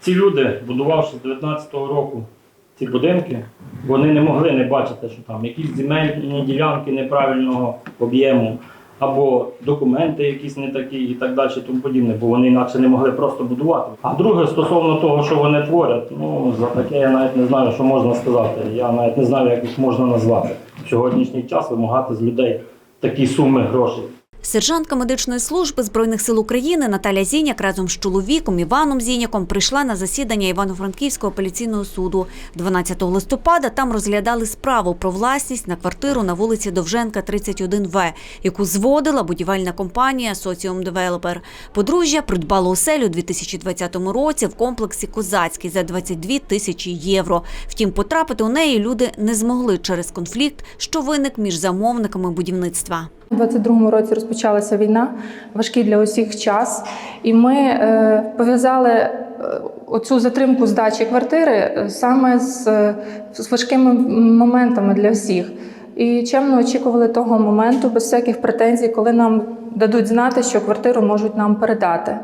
Ці люди, будувавши з 19-го року ці будинки, вони не могли не бачити, що там якісь земельні ділянки неправильного об'єму, або документи якісь не такі і так далі, тому подібне, бо вони інакше не могли просто будувати. А друге, стосовно того, що вони творять, ну за таке я навіть не знаю, що можна сказати. Я навіть не знаю, як їх можна назвати. В сьогоднішній час вимагати з людей такі суми грошей. Сержантка медичної служби Збройних сил України Наталя Зіняк разом з чоловіком Іваном Зіняком прийшла на засідання Івано-Франківського апеляційного суду. 12 листопада там розглядали справу про власність на квартиру на вулиці Довженка, 31В, яку зводила будівельна компанія Соціум Девелопер. Подружжя придбало оселю у 2020 році в комплексі Козацький за 22 тисячі євро. Втім, потрапити у неї люди не змогли через конфлікт, що виник між замовниками будівництва. У 22-му році розпочалася війна, важкий для усіх час, і ми е, пов'язали е, оцю затримку здачі квартири е, саме з, е, з важкими моментами для всіх. І чемно очікували того моменту, без всяких претензій, коли нам дадуть знати, що квартиру можуть нам передати.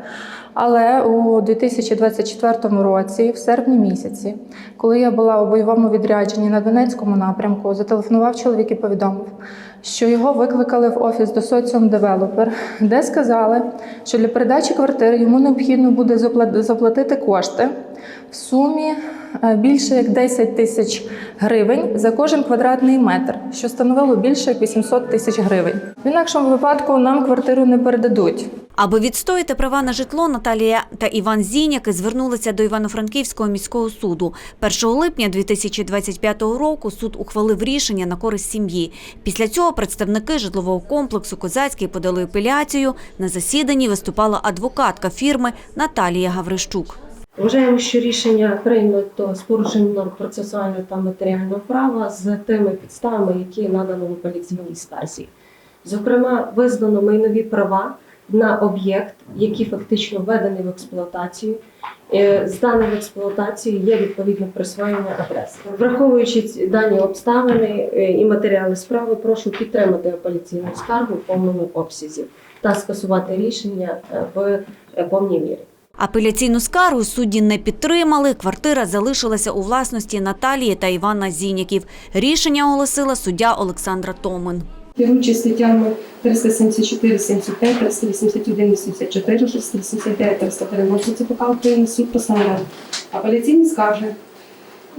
Але у 2024 році, в серпні місяці, коли я була у бойовому відрядженні на Донецькому напрямку, зателефонував чоловік і повідомив, що його викликали в офіс до Соціум Девелопер, де сказали, що для передачі квартири йому необхідно буде заплатити кошти в сумі е, більше як 10 тисяч гривень за кожен квадратний метр, що становило більше як 800 тисяч гривень. В інакшому випадку нам квартиру не передадуть. Аби відстояти права на житло, Наталія та Іван Зіняки звернулися до Івано-Франківського міського суду. 1 липня 2025 року суд ухвалив рішення на користь сім'ї. Після цього представники житлового комплексу Козацький подали апеляцію. На засіданні виступала адвокатка фірми Наталія Гаврищук. Вважаємо, що рішення прийнято з порушенням норм процесуального та матеріального права з тими підставами, які надано в апеляційній скарзі. Зокрема, визнано майнові права на об'єкт, який фактично введений в експлуатацію. Е, Зданий в експлуатацію є відповідне присвоєння адреси. Враховуючи дані обставини е, і матеріали справи, прошу підтримати апеляційну скаргу в повному обсязі та скасувати рішення е, в повній мірі. Апеляційну скаргу судді не підтримали. Квартира залишилася у власності Наталії та Івана Зіняків. Рішення оголосила суддя Олександра Томин. Керуючись статтями 374, 75, 381, 84, 379, 313 ЦПК України, суд постановив апеляційні скарги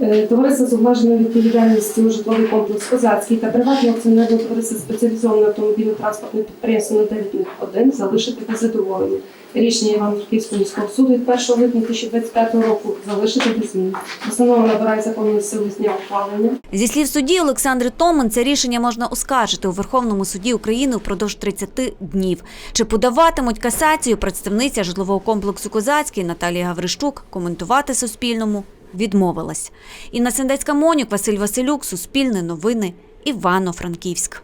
е, Товариства з обмеженою відповідальністю житловий комплекс Козацький та приватне акціонерне товариство спеціалізоване автомобільно-транспортне підприємство на 1 залишити без задоволення. Рішення Івано-Франківського міського суду від 1 липня 2025 року залишити без змін. Постанова набирає законної сили з дня ухвалення. Зі слів судді Олександри Томин, це рішення можна оскаржити у Верховному суді України впродовж 30 днів. Чи подаватимуть касацію представниця житлового комплексу Козацький Наталія Гаврищук коментувати Суспільному відмовилась. Інна Сендецька Монюк, Василь Василюк, Суспільне новини, Івано-Франківськ.